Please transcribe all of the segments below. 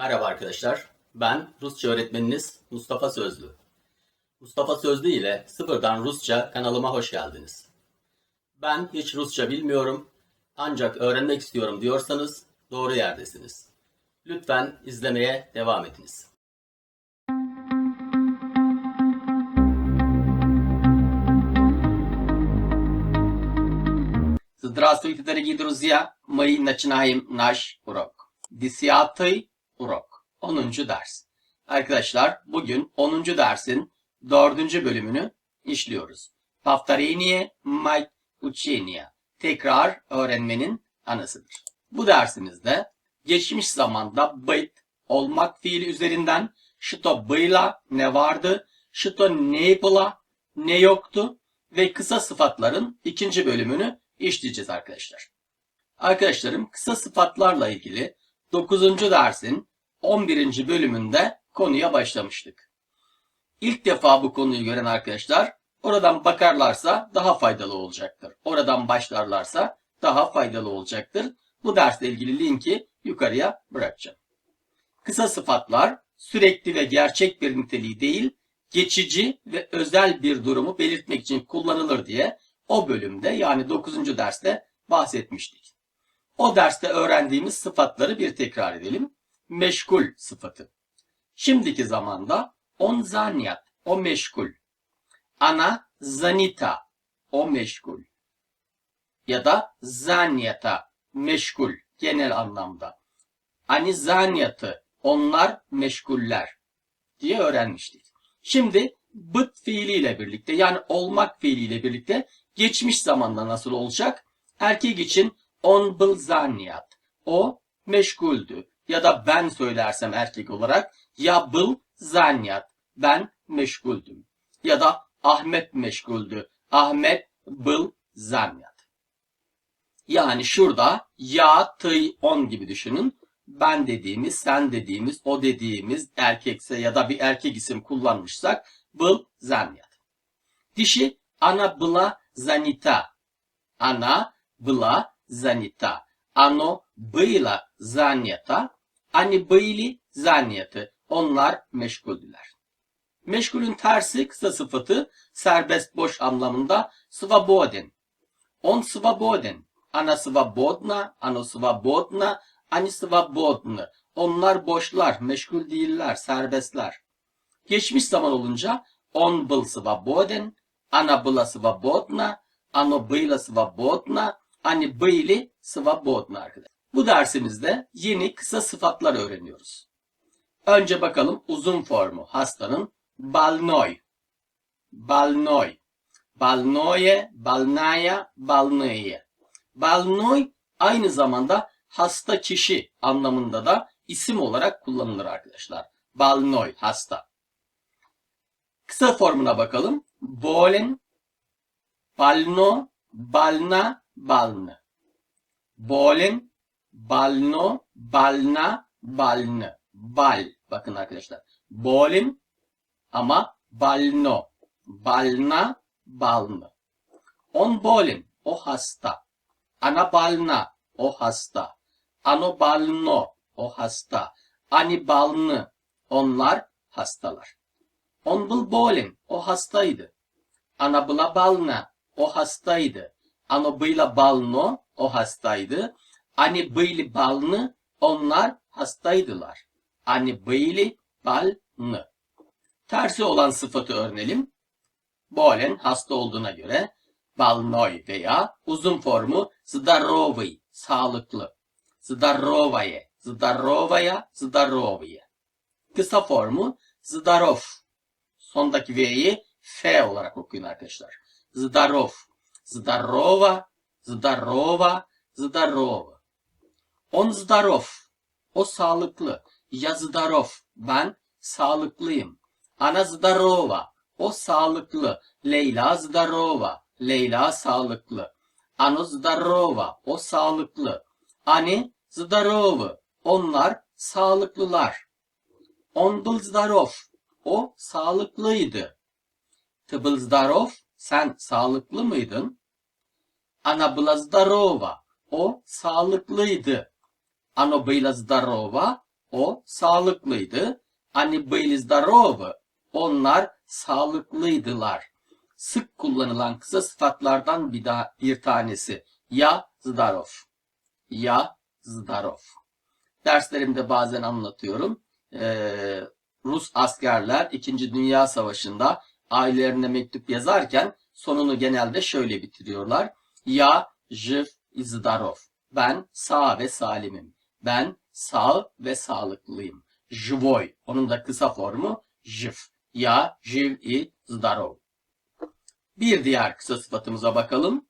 Merhaba arkadaşlar. Ben Rusça öğretmeniniz Mustafa Sözlü. Mustafa Sözlü ile Sıfırdan Rusça kanalıma hoş geldiniz. Ben hiç Rusça bilmiyorum ancak öğrenmek istiyorum diyorsanız doğru yerdesiniz. Lütfen izlemeye devam ediniz. Здравствуйте, дорогие друзья! Мы начинаем наш урок. Десятый Urok. 10. ders. Arkadaşlar bugün 10. dersin 4. bölümünü işliyoruz. Paftariniye mai uçeniye. Tekrar öğrenmenin anasıdır. Bu dersimizde geçmiş zamanda bayt olmak fiili üzerinden şito bıyla ne vardı, şito ne yapıla ne yoktu ve kısa sıfatların ikinci bölümünü işleyeceğiz arkadaşlar. Arkadaşlarım kısa sıfatlarla ilgili 9. dersin 11. bölümünde konuya başlamıştık. İlk defa bu konuyu gören arkadaşlar oradan bakarlarsa daha faydalı olacaktır. Oradan başlarlarsa daha faydalı olacaktır. Bu dersle ilgili linki yukarıya bırakacağım. Kısa sıfatlar sürekli ve gerçek bir niteliği değil, geçici ve özel bir durumu belirtmek için kullanılır diye o bölümde yani 9. derste bahsetmiştik. O derste öğrendiğimiz sıfatları bir tekrar edelim. Meşgul sıfatı. Şimdiki zamanda on zaniyat, o meşgul. Ana zanita, o meşgul. Ya da zaniyata, meşgul genel anlamda. Ani zaniyatı, onlar meşguller diye öğrenmiştik. Şimdi bıt fiiliyle birlikte yani olmak fiiliyle birlikte geçmiş zamanda nasıl olacak? Erkek için on bil zaniyat. O meşguldü Ya da ben söylersem erkek olarak ya bil zaniyat. Ben meşguldüm. Ya da Ahmet meşguldü. Ahmet bil zaniyat. Yani şurada ya, tıy, on gibi düşünün. Ben dediğimiz, sen dediğimiz, o dediğimiz erkekse ya da bir erkek isim kullanmışsak bil zaniyat. Dişi ana bla zanita. Ana bla zanita. Ano было занято. Ani были заняты. Onlar meşguldüler. Meşgulün tersi kısa sıfatı serbest boş anlamında свободен. On свободен. Ana свободна, ano свободна, ani свободны. Onlar boşlar, meşgul değiller, serbestler. Geçmiş zaman olunca on был свободен, она была свободна, оно было свободно, они были свободны arkadaşlar. Bu dersimizde yeni kısa sıfatlar öğreniyoruz. Önce bakalım uzun formu hastanın balnoy. Balnoy. Balnoye, balnaya, balneye. Balnoy aynı zamanda hasta kişi anlamında da isim olarak kullanılır arkadaşlar. Balnoy, hasta. Kısa formuna bakalım. Bolen, balno, balna, balnı. Bolen, balno, balna, balnı. Bal. Bakın arkadaşlar. Bolin ama balno. Balna, balnı. On bolin. O hasta. Ana balna. O hasta. Ano balno. O hasta. Ani balnı. Onlar hastalar. On bul bolin. O hastaydı. Ana bula balna. O hastaydı. Ano bıyla balno. O hastaydı. Ani были balны, onlar hastaydılar. Ani были balны. Tersi olan sıfatı öğrenelim. Bolen hasta olduğuna göre balnoy veya uzun formu zdarovый, sağlıklı. Zdarovaya, zdarovaya, zdarovaya. Kısa formu zdarov, sondaki V'yi F olarak okuyun arkadaşlar. Zdarov. Zdarova, zdarova, zdarova. On zdarov. O sağlıklı. Ya zdarov. Ben sağlıklıyım. Ana zdarova. O sağlıklı. Leyla zdarova. Leyla sağlıklı. Ano zdarova. O sağlıklı. Ani zdarovı. Onlar sağlıklılar. On был zdarov. O sağlıklıydı. Ты был здоров? Sen sağlıklı mıydın? Она была здорова. O sağlıklıydı. Оно было здорово. O sağlıklıydı. Они были здоровы. Onlar sağlıklıydılar. Sık kullanılan kısa sıfatlardan bir daha bir tanesi. Ya zdarov. Ya zdarov. Derslerimde bazen anlatıyorum. Ee, Rus askerler 2. Dünya Savaşı'nda ailelerine mektup yazarken sonunu genelde şöyle bitiriyorlar. Ya jiv i zdarov. Ben sağ ve salimim. Ben sağ ve sağlıklıyım. Живой. Onun da kısa formu jiv. Ya jiv i zdarov. Bir diğer kısa sıfatımıza bakalım.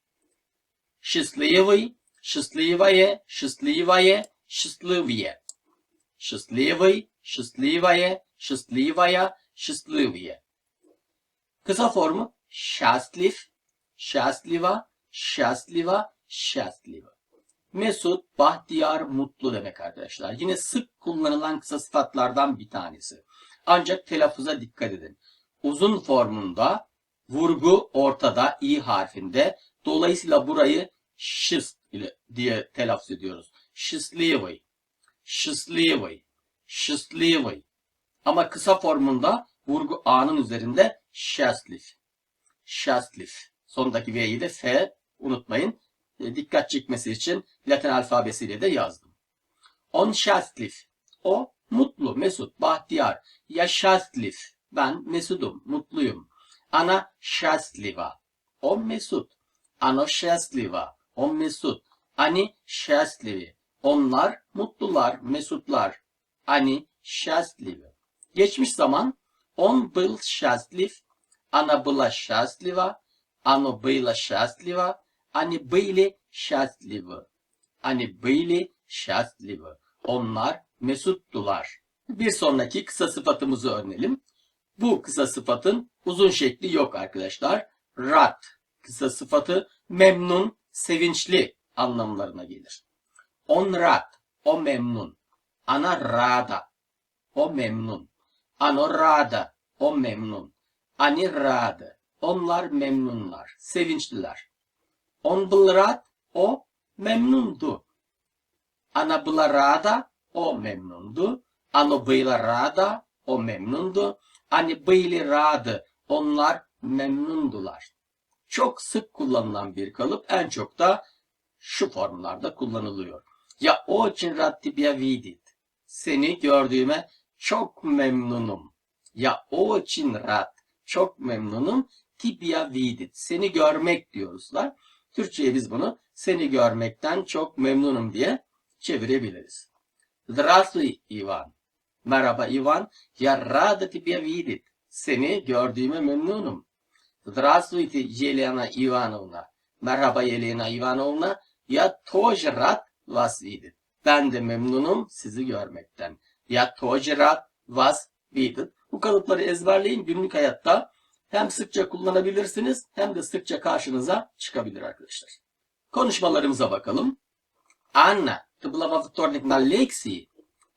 Счастливый, счастливое, счастливое, счастливее. Счастливый, счастливое, счастливая, счастливее. Kısa formu счастлив, счастлива, счастлива, счастлива. Mesut, bahtiyar, mutlu demek arkadaşlar. Yine sık kullanılan kısa sıfatlardan bir tanesi. Ancak telaffuza dikkat edin. Uzun formunda vurgu ortada i harfinde. Dolayısıyla burayı şıst diye telaffuz ediyoruz. Şıslıyvay. Şıslıyvay. Şıslıyvay. Ama kısa formunda vurgu a'nın üzerinde şaslif. Şaslif. Sondaki v'yi de f unutmayın. E, Dikkat çekmesi için Latin alfabesiyle de yazdım. On счастлив. O mutlu, mesut, bahtiyar. Ya счастлив. Ben mesudum, mutluyum. Ana счастлива. O mesut. Ano счастлива. O mesut. Ani счастливы. Onlar mutlular, mesutlar. Ani счастливы. Geçmiş zaman он был счастлив, она была счастлива, оно было счастливо, они были счастливы. Они были счастливы. Onlar mesuttular. Bir sonraki kısa sıfatımızı öğrenelim. Bu kısa sıfatın uzun şekli yok arkadaşlar. Rat kısa sıfatı memnun, sevinçli anlamlarına gelir. On rat, o memnun. Ana rada, o memnun. Ano rada, o memnun. Ani rada, onlar memnunlar, sevinçliler. On был rad, o memnundu. Ana была rada, o memnundu. Ano было rada, o memnundu. Ani были rады, onlar memnundular. Çok sık kullanılan bir kalıp en çok da şu formlarda kullanılıyor. Ya очень rad тебя видеть. Seni gördüğüme çok memnunum. Ya очень rad. Çok memnunum. Тебя видеть. Seni görmek diyoruzlar. Türkçe'ye biz bunu seni görmekten çok memnunum diye çevirebiliriz. Здравствуй, Ivan. Merhaba Ivan. Я рада тебя видеть. Seni gördüğüme memnunum. Здравствуйте, Елена Ивановна. Merhaba Yelena Ivanovna. Я тоже рад вас видеть. Ben de memnunum sizi görmekten. Я тоже рад вас видеть. Bu kalıpları ezberleyin günlük hayatta hem sıkça kullanabilirsiniz hem de sıkça karşınıza çıkabilir arkadaşlar. Konuşmalarımıza bakalım. Anna, ты была во вторник на лекции?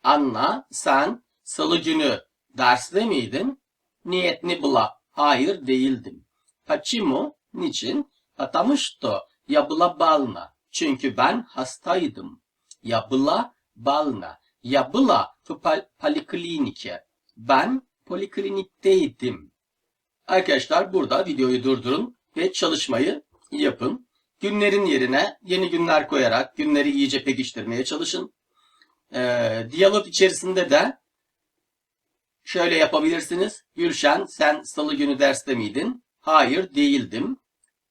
Anna, sen salı günü derste miydin? Niyet ne была? Hayır değildim. Почему? Niçin? Потому что я была больна. Çünkü ben hastaydım. Я была больна. Я была в пол- поликлинике. Ben poliklinikteydim. Arkadaşlar burada videoyu durdurun ve çalışmayı yapın. Günlerin yerine yeni günler koyarak günleri iyice pekiştirmeye çalışın. Ee, diyalog içerisinde de şöyle yapabilirsiniz. Gülşen sen salı günü derste miydin? Hayır değildim.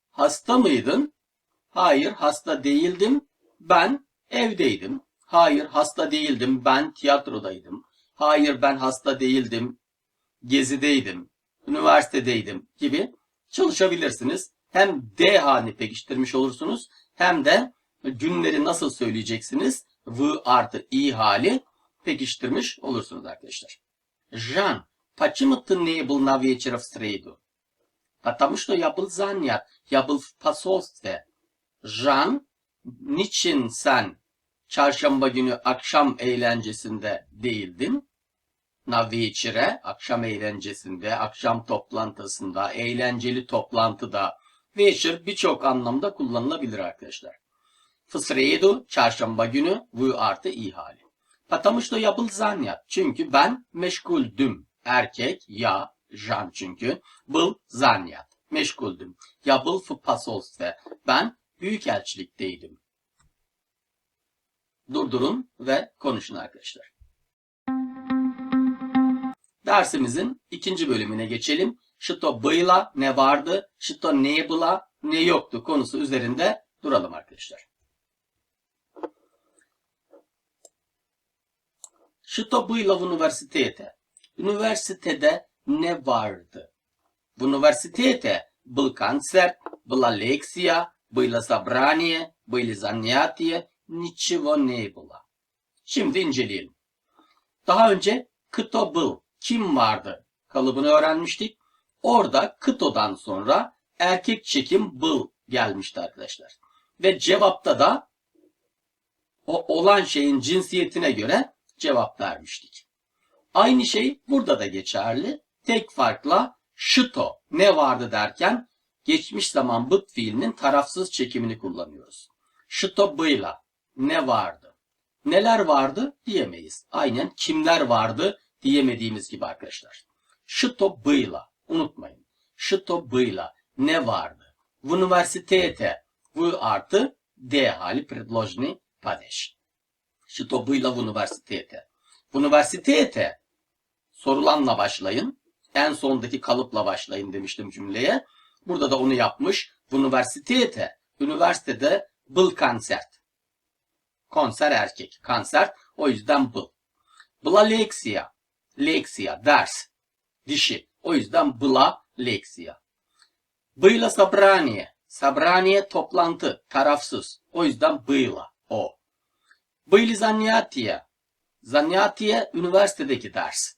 Hasta mıydın? Hayır hasta değildim. Ben evdeydim. Hayır hasta değildim. Ben tiyatrodaydım. Hayır ben hasta değildim. Gezideydim Üniversitedeydim gibi çalışabilirsiniz. Hem D halini pekiştirmiş olursunuz hem de günleri nasıl söyleyeceksiniz? V artı I hali pekiştirmiş olursunuz arkadaşlar. Жан, почему ты не был на вечере в среду? Потому что я был занят, я был в посольстве. Жан, niçin sen çarşamba günü akşam eğlencesinde değildin? Na вечере, akşam eğlencesinde, akşam toplantısında, eğlenceli toplantıda. Вечер birçok anlamda kullanılabilir arkadaşlar. В среду, çarşamba günü, V artı I hali. Потому что я был занят. Çünkü ben meşguldüm. Erkek ya Jan çünkü. Был занят. Meşguldüm. Я был в посольстве. Ben büyükelçilikteydim. Durdurun ve konuşun arkadaşlar. Dersimizin ikinci bölümüne geçelim. Что было ne vardı, что не было ne yoktu konusu üzerinde duralım arkadaşlar. Что было в университете? Üniversitede ne vardı? В университете был концерт, была лекция, было собрание, были занятия, nичего не было. Şimdi inceleyelim. Daha önce kıto был, kim vardı kalıbını öğrenmiştik. Orada kıtodan sonra erkek çekim bıl gelmişti arkadaşlar. Ve cevapta da o olan şeyin cinsiyetine göre cevap vermiştik. Aynı şey burada da geçerli. Tek farkla şito ne vardı derken geçmiş zaman bıt fiilinin tarafsız çekimini kullanıyoruz. Şito bıyla ne vardı? Neler vardı diyemeyiz. Aynen kimler vardı diyemediğimiz gibi arkadaşlar. Şıto bıyla unutmayın. Şıto bıyla ne vardı? В университете v artı d hali предложный падеж. Что было в университете? В университете sorulanla başlayın. En sondaki kalıpla başlayın demiştim cümleye. Burada da onu yapmış. В университете, üniversitede был konser. Konser erkek. Konser o yüzden был. Была лекция. Лекция, ders. Dişi. O yüzden была лекция. Было собрание. Собрание toplantı. Tarafsız. O yüzden было. O. Были занятия. Занятия üniversitedeki ders.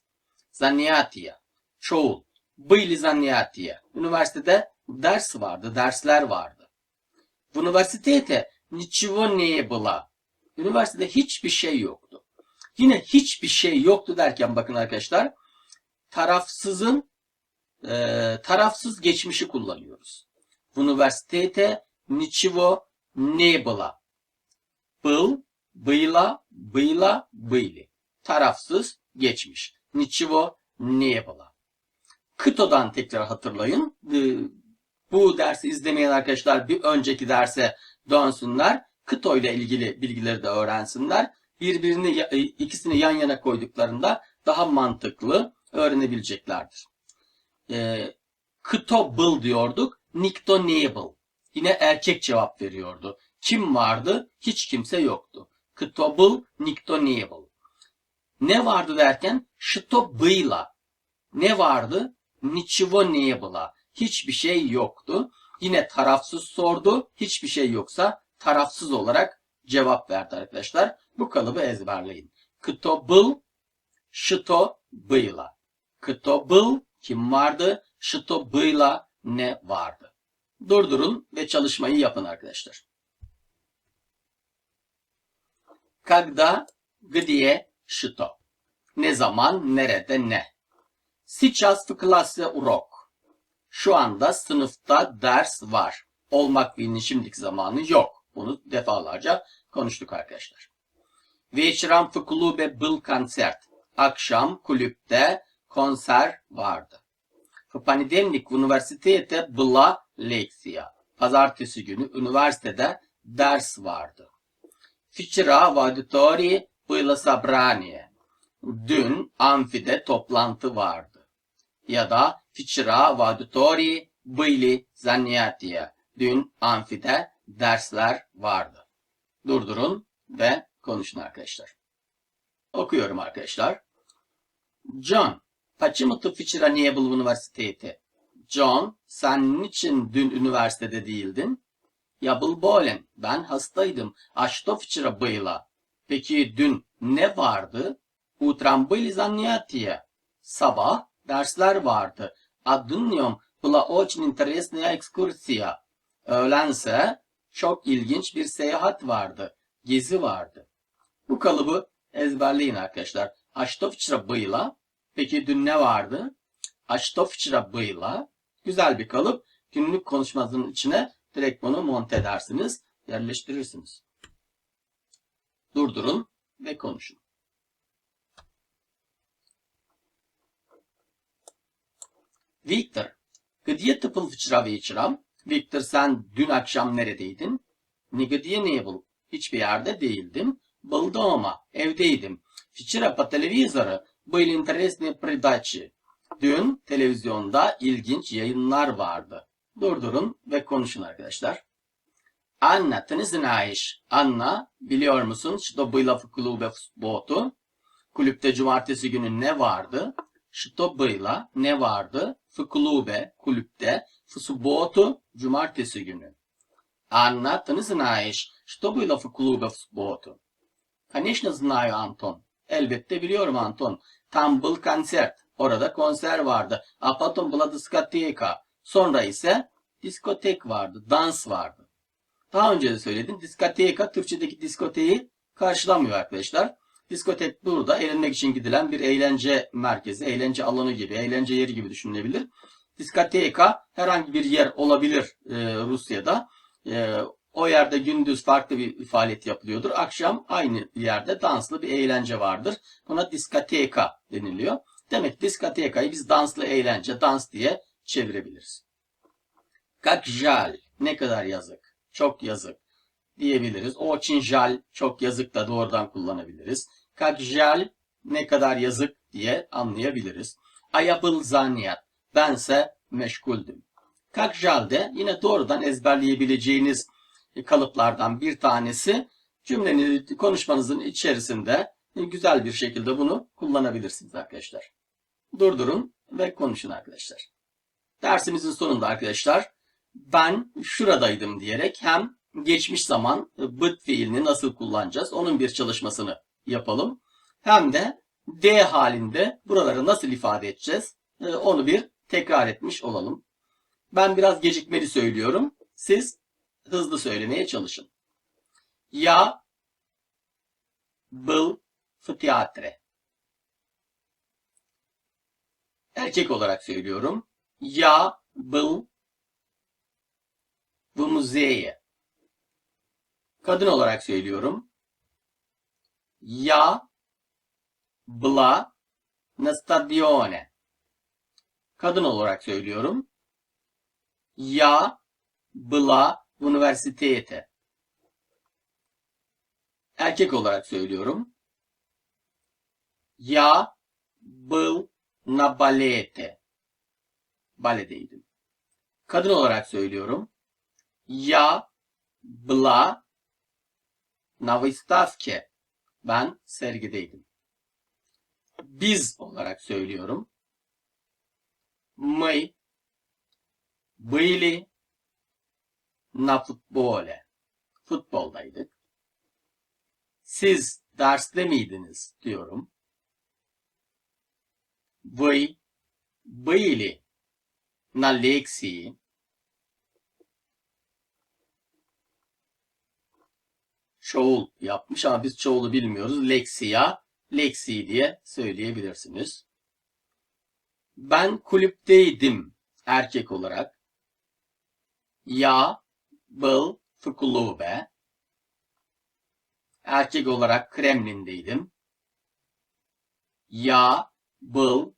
Занятия. Çoğul. Были занятия. Üniversitede ders vardı, dersler vardı. В университете ничего не было. Üniversitede hiçbir şey yoktu. Yine hiçbir şey yoktu derken bakın arkadaşlar tarafsızın e, tarafsız geçmişi kullanıyoruz. В университете ничего не было. Был, было, было, были. Tarafsız geçmiş. Ничего не было. Kıto'dan tekrar hatırlayın. Ee, Bu dersi izlemeyen arkadaşlar bir önceki derse dönsünler. Kıto ile ilgili bilgileri de öğrensinler. Birbirini e, ikisini yan yana koyduklarında daha mantıklı öğrenebileceklerdir. Kıto bıl diyorduk. Nikto nable. Yine erkek cevap veriyordu. Kim vardı? Hiç kimse yoktu. Kıto bıl, nikto nable. Ne vardı derken şıto bıyla. Ne vardı? Niçivo neyabla. Hiçbir şey yoktu. Yine tarafsız sordu. Hiçbir şey yoksa tarafsız olarak cevap verdi arkadaşlar. Bu kalıbı ezberleyin. Kıto bıl, şıto bıyla. Kıto bıl kim vardı? Şıto bıyla ne vardı? Durdurun ve çalışmayı yapın arkadaşlar. Когда, где, что. Ne zaman, nerede, ne. Сейчас в классе урок. Şu anda sınıfta ders var. Olmak fiilinin şimdiki zamanı yok. Bunu defalarca konuştuk arkadaşlar. Вечером в клубе был концерт. Akşam kulüpte konser vardı. В понедельник в университете была лекция. Pazartesi günü üniversitede ders vardı. Вчера в аудитории было собрание. Dün amfide toplantı vardı. Ya da вчера в аудитории были занятия. Dün amfide dersler vardı. Durdurun ve konuşun arkadaşlar. Okuyorum arkadaşlar. John, почему ты вчера не был в университете? John, sen niçin dün üniversitede değildin? Я был болен. Ben hastaydım. А что вчера было? Peki dün ne vardı? Утром были занятия. Sabah dersler vardı. А днем была очень интересная экскурсия. Öğlense çok ilginç bir seyahat vardı. Gezi vardı. Bu kalıbı ezberleyin arkadaşlar. Aştofçrabıyla. Peki dün ne vardı? Aştofçrabıyla. Güzel bir kalıp. Günlük konuşmanızın içine direkt bunu monte edersiniz. Yerleştirirsiniz. Durdurun ve konuşun. Victor, gıdiye tıpıl fıçra ve içram. Victor sen dün akşam neredeydin? Nigıdiye ne bul? Hiçbir yerde değildim Был дома, evdeydim. Вчера по телевизору были интересные передачи. Dün televizyonda ilginç yayınlar vardı. Durdurun ve konuşun arkadaşlar. Anna, ты не знаешь. Anna, biliyor musun? Что было в клубе в субботу? Kulüpte cumartesi günü ne vardı? Что было? Ne vardı? В клубе, kulüpte. В субботу, cumartesi günü. Anna, ты не знаешь, что было в клубе в субботу? Конечно знаю, Anton. Elbette biliyorum Anton. Tam был konser. Orada konser vardı. A потом была дискотека. Sonra ise diskotek vardı, dans vardı. Daha önce de söyledim. Diskoteka Türkçedeki diskoteyi karşılamıyor arkadaşlar. Diskotek burada eğlenmek için gidilen bir eğlence merkezi, eğlence alanı gibi, eğlence yeri gibi düşünülebilir. Diskoteka herhangi bir yer olabilir e, Rusya'da. E, o yerde gündüz farklı bir faaliyet yapılıyordur. Akşam aynı yerde danslı bir eğlence vardır. Buna diskoteka deniliyor. Demek diskotekayı biz danslı eğlence, dans diye çevirebiliriz. Kak ne kadar yazık, çok yazık diyebiliriz. O için jal, çok yazık da doğrudan kullanabiliriz. Kak ne kadar yazık diye anlayabiliriz. Ayabıl zaniyat, bense meşguldüm. Kak jal de yine doğrudan ezberleyebileceğiniz kalıplardan bir tanesi. Cümlenin konuşmanızın içerisinde güzel bir şekilde bunu kullanabilirsiniz arkadaşlar. Durdurun ve konuşun arkadaşlar. Dersimizin sonunda arkadaşlar ben şuradaydım diyerek hem geçmiş zaman bıt fiilini nasıl kullanacağız onun bir çalışmasını yapalım. Hem de D halinde buraları nasıl ifade edeceğiz e, onu bir tekrar etmiş olalım. Ben biraz gecikmeli söylüyorum. Siz hızlı söylemeye çalışın. Ya был в театре. Erkek olarak söylüyorum. Я был в музее. Kadın olarak söylüyorum. Я была на стадионе. Kadın olarak söylüyorum. Я была в университете. Erkek olarak söylüyorum. Я был на балете. Baledeydim. Kadın olarak söylüyorum. Я была на выставке. Ben sergideydim. Biz olarak söylüyorum. Мы были на футболе. Futboldaydık. Siz derste miydiniz diyorum. Вы были на лекции. Çoğul yapmış ama biz çoğulu bilmiyoruz. Leksiya, leksi diye söyleyebilirsiniz. Ben kulüpteydim erkek olarak. Ya Bıl Fıkulube. Erkek olarak Kremlin'deydim. Ya Bıl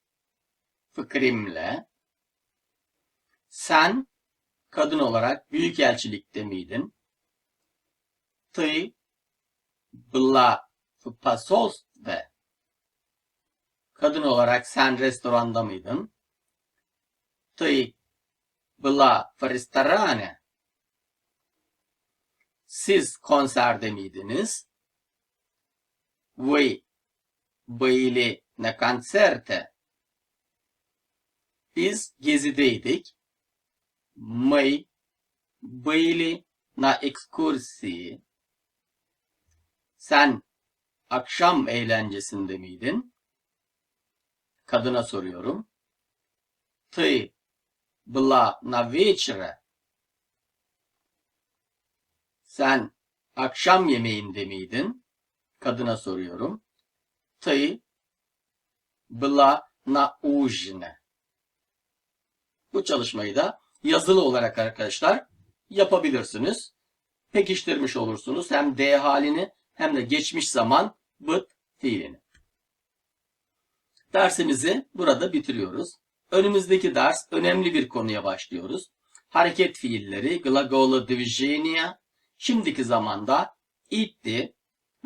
Fıkrimle. Sen kadın olarak Büyükelçilik'te miydin? Tı Bla Fıpasos ve Kadın olarak sen restoranda mıydın? Tı Bla Fristarane Siz konserde miydiniz? Вы были на концерте. Biz gezideydik. Мы были на экскурсии. Sen akşam eğlencesinde miydin? Kadına soruyorum. Ты была на вечере. Sen akşam yemeğinde miydin? Kadına soruyorum. Ты была на ужине. Bu çalışmayı da yazılı olarak arkadaşlar yapabilirsiniz. Pekiştirmiş olursunuz hem D halini hem de geçmiş zaman bıt fiilini. Dersimizi burada bitiriyoruz. Önümüzdeki ders önemli bir konuya başlıyoruz. Hareket fiilleri, glagolu движения, şimdiki zamanda itti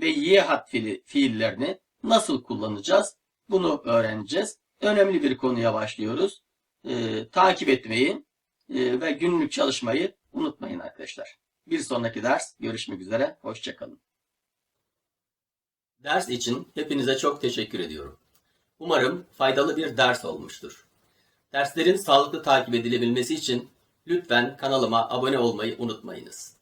ve yehat fiili, fiillerini nasıl kullanacağız? Bunu öğreneceğiz. Önemli bir konuya başlıyoruz. Ee, takip etmeyi e, ve günlük çalışmayı unutmayın arkadaşlar. Bir sonraki ders görüşmek üzere. Hoşçakalın. Ders için hepinize çok teşekkür ediyorum. Umarım faydalı bir ders olmuştur. Derslerin sağlıklı takip edilebilmesi için lütfen kanalıma abone olmayı unutmayınız.